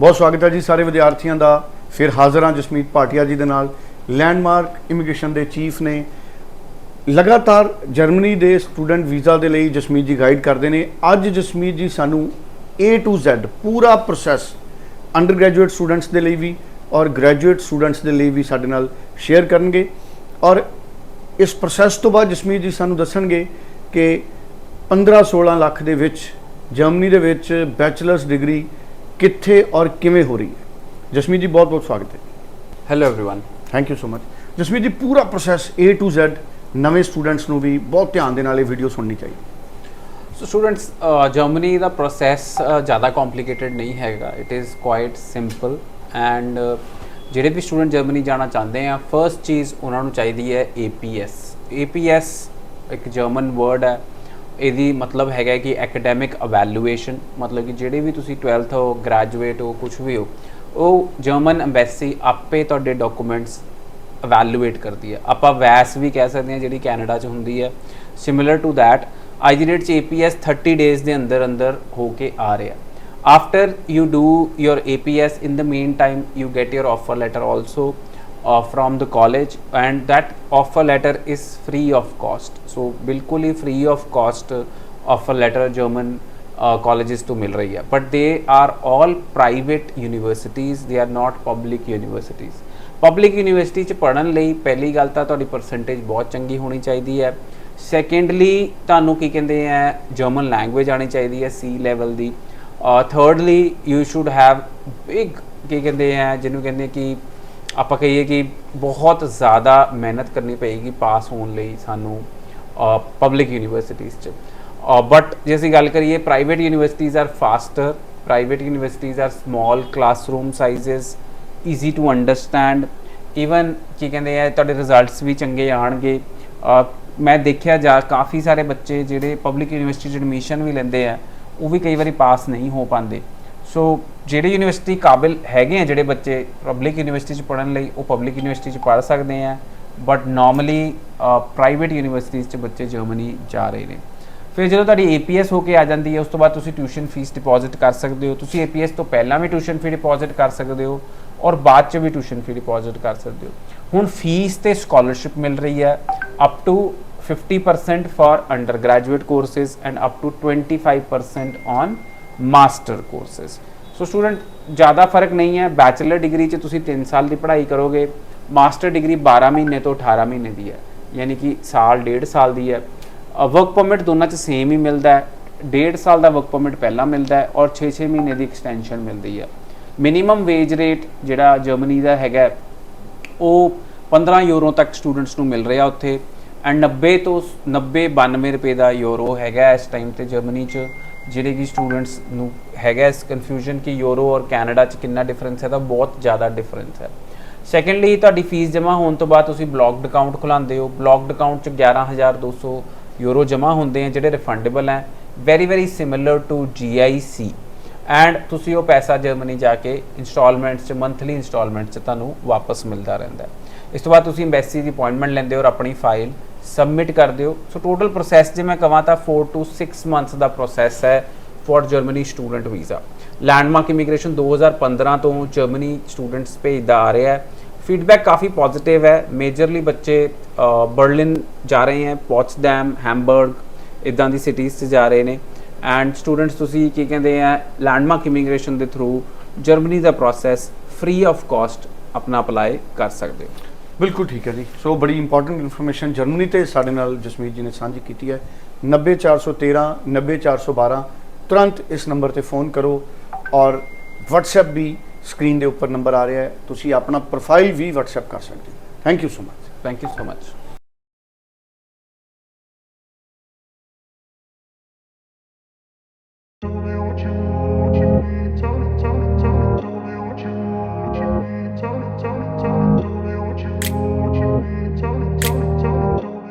ਬਹੁਤ ਸਵਾਗਤ ਹੈ ਜੀ ਸਾਰੇ ਵਿਦਿਆਰਥੀਆਂ ਦਾ। ਫਿਰ ਹਾਜ਼ਰ ਹਾਂ ਜਸਮੀਤ ਭਾਟੀਆ ਜੀ ਦੇ ਨਾਲ। ਲੈਂਡਮਾਰਕ ਇਮੀਗ੍ਰੇਸ਼ਨ ਦੇ ਚੀਫ ਨੇ। ਲਗਾਤਾਰ ਜਰਮਨੀ ਦੇ ਸਟੂਡੈਂਟ ਵੀਜ਼ਾ ਦੇ ਲਈ ਜਸਮੀਤ ਜੀ ਗਾਈਡ ਕਰਦੇ ਨੇ। ਅੱਜ ਜਸਮੀਤ ਜੀ ਸਾਨੂੰ A to Z ਪੂਰਾ ਪ੍ਰੋਸੈਸ ਅੰਡਰ ਗ੍ਰੈਜੂਏਟ ਸਟੂਡੈਂਟਸ ਦੇ ਲਈ ਵੀ ਔਰ ਗ੍ਰੈਜੂਏਟ ਸਟੂਡੈਂਟਸ ਦੇ ਲਈ ਵੀ ਸਾਡੇ ਨਾਲ ਸ਼ੇਅਰ ਕਰਨਗੇ। ਔਰ ਇਸ ਪ੍ਰੋਸੈਸ ਤੋਂ ਬਾਅਦ ਜਸਮੀਤ ਜੀ ਸਾਨੂੰ ਦੱਸਣਗੇ ਕਿ 15-16 ਲੱਖ ਦੇ ਵਿੱਚ ਜਰਮਨੀ ਦੇ ਵਿੱਚ ਬੈਚਲਰਸ ਡਿਗਰੀ ਕਿੱਥੇ ਔਰ ਕਿਵੇਂ ਹੋ ਰਹੀ ਹੈ ਜਸਮੀਤ ਜੀ ਬਹੁਤ ਬਹੁਤ ਸਵਾਗਤ ਹੈ hello everyone thank you so much Jasmeet ji ਪੂਰਾ ਪ੍ਰੋਸੈਸ A to Z ਨਵੇਂ ਸਟੂਡੈਂਟਸ ਨੂੰ ਵੀ ਬਹੁਤ ਧਿਆਨ ਦੇ ਨਾਲ ਇਹ ਵੀਡੀਓ ਸੁਣਨੀ ਚਾਹੀਦੀ ਸੋ ਸਟੂਡੈਂਟਸ ਜਰਮਨੀ ਦਾ ਪ੍ਰੋਸੈਸ ਜ਼ਿਆਦਾ ਕੰਪਲਿਕੇਟਡ ਨਹੀਂ ਹੈਗਾ it is quite simple and ਜਿਹੜੇ ਵੀ ਸਟੂਡੈਂਟ ਜਰਮਨੀ ਜਾਣਾ ਚਾਹੁੰਦੇ ਆ ਫਰਸਟ ਚੀਜ਼ ਉਹਨਾਂ ਨੂੰ ਚਾਹੀਦੀ ਹੈ APS APS ਇੱਕ ਜਰਮਨ ਵਰਡ ਹੈ ਇਹਦੀ ਮਤਲਬ ਹੈਗਾ ਕਿ ਐਕੈਡੈਮਿਕ ਅਵੈਲੂਏਸ਼ਨ ਮਤਲਬ ਕਿ ਜਿਹੜੇ ਵੀ ਤੁਸੀਂ 12th ਹੋ ਗ੍ਰੈਜੂਏਟ ਹੋ ਕੁਝ ਵੀ ਹੋ, ਉਹ ਜਰਮਨ ਐਮਬੈਸੀ ਆਪੇ ਤੁਹਾਡੇ ਡਾਕੂਮੈਂਟਸ ਇਵੈਲੂਏਟ ਕਰਦੀ ਹੈ। ਆਪਾਂ ਵੈਸ ਵੀ ਕਹਿ ਸਕਦੇ ਹਾਂ ਜਿਹੜੀ ਕੈਨੇਡਾ 'ਚ ਹੁੰਦੀ ਹੈ। ਸਿਮਿਲਰ ਟੂ ਥੈਟ ਅੱਜ ਦੀ ਡੇਟ 'ਚ APS 30 ਡੇਜ਼ ਦੇ ਅੰਦਰ ਅੰਦਰ ਹੋ ਕੇ ਆ ਰਿਹਾ। After you do your APS in the meantime, you get your offer letter also. Uh, from the college and that offer letter is free of cost so ਬਿਲਕੁਲ ਹੀ free of cost offer letter German uh, colleges ਤੋਂ ਮਿਲ ਰਹੀ ਹੈ but they are all private universities they are not public universities public university ਚ ਪੜਨ ਲਈ ਪਹਿਲੀ ਗੱਲ ਤਾਂ ਤੁਹਾਡੀ ਪਰਸੈਂਟੇਜ ਬਹੁਤ ਚੰਗੀ ਹੋਣੀ ਚਾਹੀਦੀ ਹੈ ਸੈਕੰਡਲੀ ਤੁਹਾਨੂੰ ਕੀ ਕਹਿੰਦੇ ਆ ਜਰਮਨ ਲੈਂਗੁਏਜ ਆਣੀ ਚਾਹੀਦੀ ਹੈ C level the thirdly you should have big ਕੀ ਕਹਿੰਦੇ ਆ ਜਿਹਨੂੰ ਕਹਿੰਦੇ ਕਿ ਆਪਾਂ ਕਹੀਏ ਕਿ ਬਹੁਤ ਜ਼ਿਆਦਾ ਮਿਹਨਤ ਕਰਨੀ ਪਏਗੀ ਪਾਸ ਹੋਣ ਲਈ ਸਾਨੂੰ ਪਬਲਿਕ ਯੂਨੀਵਰਸਿਟੀਜ਼ ਚ। ਬਟ ਜੇ ਅਸੀਂ ਗੱਲ ਕਰੀਏ private universities are faster private universities are small classroom sizes easy to understand even ਕੀ ਕਹਿੰਦੇ ਆ, ਤੁਹਾਡੇ ਰਿਜ਼ਲਟਸ ਵੀ ਚੰਗੇ ਆਣਗੇ ਮੈਂ ਦੇਖਿਆ ਜਾ, ਕਾਫੀ ਸਾਰੇ ਬੱਚੇ ਜਿਹੜੇ ਪਬਲਿਕ ਯੂਨੀਵਰਸਿਟੀ 'ਚ ਐਡਮਿਸ਼ਨ ਵੀ ਲੈਂਦੇ ਆ, ਉਹ ਵੀ ਕਈ ਵਾਰੀ ਪਾਸ ਨਹੀਂ ਹੋ ਪਾਉਂਦੇ। ਸੋ ਜਿਹੜੇ ਯੂਨੀਵਰਸਿਟੀ ਕਾਬਿਲ ਹੈਗੇ ਆ, ਜਿਹੜੇ ਬੱਚੇ ਪਬਲਿਕ ਯੂਨੀਵਰਸਿਟੀ ਚ ਪੜਨ ਲਈ, ਉਹ ਪਬਲਿਕ ਯੂਨੀਵਰਸਿਟੀ ਚ ਪੜ ਸਕਦੇ ਆ। ਬਟ ਨਾਰਮਲੀ ਪ੍ਰਾਈਵੇਟ ਯੂਨੀਵਰਸਿਟੀ ਚ ਬੱਚੇ ਜਰਮਨੀ ਜਾ ਰਹੇ ਨੇ। ਫਿਰ ਜਦੋਂ ਤੁਹਾਡੀ APS ਹੋ ਕੇ ਆ ਜਾਂਦੀ ਹੈ, ਉਸ ਤੋਂ ਬਾਅਦ ਤੁਸੀਂ ਟਿਊਸ਼ਨ ਫੀਸ ਡਿਪੋਜ਼ਿਟ ਕਰ ਸਕਦੇ ਹੋ। ਤੁਸੀਂ APS ਤੋਂ ਪਹਿਲਾਂ ਵੀ ਟਿਊਸ਼ਨ ਫੀ ਡਿਪੋਜ਼ਿਟ ਕਰ ਸਕਦੇ ਹੋ ਔਰ ਬਾਅਦ ਚ ਵੀ ਟਿਊਸ਼ਨ ਫੀ ਡਿਪੋਜ਼ਿਟ ਕਰ ਸਕਦੇ ਹੋ। ਹੁਣ ਫੀਸ ਤੇ ਸਕਾਲਰਸ਼ਿਪ ਮਿਲ ਰਹੀ ਹੈ up to 50% undergraduate courses and up to 25% on master courses so student ਜ਼ਿਆਦਾ ਫ਼ਰਕ ਨਹੀਂ ਹੈ ਬੈਚਲਰ ਡਿਗਰੀ ਚ ਤੁਸੀਂ 3 ਸਾਲ ਦੀ ਪੜ੍ਹਾਈ ਕਰੋਗੇ ਮਾਸਟਰ ਡਿਗਰੀ 12 ਮਹੀਨੇ ਤੋਂ 18 ਮਹੀਨੇ ਦੀ ਹੈ ਯਾਨੀ ਕਿ ਸਾਲ ਡੇਢ ਸਾਲ ਦੀ ਹੈ ਵਰਕ ਪਰਮਿਟ ਦੋਨਾਂ ਚ ਸੇਮ ਹੀ ਮਿਲਦਾ ਹੈ ਡੇਢ ਸਾਲ ਦਾ ਵਰਕ ਪਰਮਿਟ ਪਹਿਲਾਂ ਮਿਲਦਾ ਹੈ ਔਰ 6-6 ਮਹੀਨੇ ਦੀ ਐਕਸਟੈਂਸ਼ਨ ਮਿਲਦੀ ਹੈ ਮਿਨੀਮਮ ਵੇਜ ਰੇਟ ਜਿਹੜਾ ਜਰਮਨੀ ਦਾ ਹੈਗਾ ਉਹ 15 ਯੂਰੋ ਤੱਕ ਸਟੂਡੈਂਟਸ ਨੂੰ ਮਿਲ ਰਿਹਾ ਉੱਥੇ ਐਂਡ 90 ਤੋਂ 90 92 ਰੁਪਏ ਦਾ ਯੂਰੋ ਹੈਗਾ ਇਸ ਟਾਈਮ ਤੇ ਜਰਮਨੀ 'ਚ ਜਿਹੜੇ ਕਿ ਸਟੂਡੈਂਟਸ ਨੂੰ ਹੈਗਾ ਇਸ ਕਨਫਿਊਜ਼ਨ ਕਿ ਯੂਰੋ ਔਰ ਕੈਨੇਡਾ 'ਚ ਕਿੰਨਾ ਡਿਫਰੈਂਸ ਹੈ, ਤਾਂ ਬਹੁਤ ਜ਼ਿਆਦਾ ਡਿਫਰੈਂਸ ਹੈ। ਸੈਕੰਡਲੀ ਤੁਹਾਡੀ ਫੀਸ ਜਮ੍ਹਾਂ ਹੋਣ ਤੋਂ ਬਾਅਦ ਤੁਸੀਂ ਬਲੌਕਡ ਅਕਾਊਂਟ ਖੁਲਾਉਂਦੇ ਹੋ। ਬਲੌਕਡ ਅਕਾਊਂਟ 'ਚ 11200 ਯੂਰੋ ਜਮ੍ਹਾਂ ਹੁੰਦੇ ਆ, ਜਿਹੜੇ ਰਿਫੰਡੇਬਲ ਹੈ। Very very similar to GIC and ਤੁਸੀਂ ਉਹ ਪੈਸਾ ਜਰਮਨੀ ਜਾ ਕੇ ਇਨਸਟਾਲਮੈਂਟਸ 'ਚ ਮੰਥਲੀ ਇਨਸਟਾਲਮੈਂਟ 'ਚ ਤੁਹਾਨੂੰ ਵਾਪਸ ਮਿਲਦਾ ਰਹਿੰਦਾ ਹੈ। ਇਸ ਤੋਂ ਬਾਅਦ ਤੁਸੀਂ ਐਮਬੈਸੀ ਦੀ ਅਪਾਇੰਟਮੈਂਟ ਲੈਂਦੇ ਹੋ ਔਰ ਆਪਣੀ ਫਾਈਲ ਸਬਮਿਟ ਕਰ ਦਿਓ। ਸੋ ਟੋਟਲ ਪ੍ਰੋਸੈਸ ਜੇ ਮੈਂ ਕਹਾਂ ਤਾਂ 4 ਟੂ 6 ਮੰਥਸ ਦਾ ਪ੍ਰੋਸੈਸ ਹੈ for Germany student visa landmark immigration 2015 ਤੋਂ ਜਰਮਨੀ ਸਟੂਡੈਂਟਸ ਭੇਜਦਾ ਆ ਰਿਹਾ ਹੈ। ਫੀਡਬੈਕ ਕਾਫੀ ਪੋਜ਼ਿਟਿਵ ਹੈ। ਮੇਜਰਲੀ ਬੱਚੇ ਬਰਲਿਨ ਜਾ ਰਹੇ ਹੈ ਪੋਟਸਡੈਮ ਹੈਮਬਰਗ ਇਦਾਂ ਦੀ ਸਿਟੀਜ਼ 'ਚ ਜਾ ਰਹੇ ਨੇ। ਐਂਡ ਸਟੂਡੈਂਟਸ ਤੁਸੀਂ ਕੀ ਕਹਿੰਦੇ ਆ ਲੈਂਡਮਾਰਕ ਇਮੀਗ੍ਰੇਸ਼ਨ ਦੇ ਥਰੂ ਜਰਮਨੀ ਦਾ ਪ੍ਰੋਸੈਸ ਫ੍ਰੀ ਆਫ ਕਾਸਟ ਆਪਣਾ ਅਪਲਾਈ ਕਰ ਸਕਦੇ ਹੋ। ਬਿਲਕੁਲ ਠੀਕ ਹੈ ਜੀ। ਸੋ ਬੜੀ ਇੰਪੋਰਟੈਂਟ ਇਨਫੋਰਮੇਸ਼ਨ ਜਰਮਨੀ ਤੇ ਸਾਡੇ ਨਾਲ ਜਸਮੀਤ ਜੀ ਨੇ ਸਾਂਝੀ ਕੀਤੀ ਹੈ। 90413 90412 ਤੁਰੰਤ ਇਸ ਨੰਬਰ ਤੇ ਫੋਨ ਕਰੋ ਔਰ WhatsApp ਵੀ ਸਕਰੀਨ ਦੇ ਉੱਪਰ ਨੰਬਰ ਆ ਰਿਹਾ ਹੈ। ਤੁਸੀਂ ਆਪਣਾ ਪ੍ਰੋਫਾਈਲ ਵੀ WhatsApp ਕਰ ਸਕਦੇ ਹੋ। Thank you so much thank you so much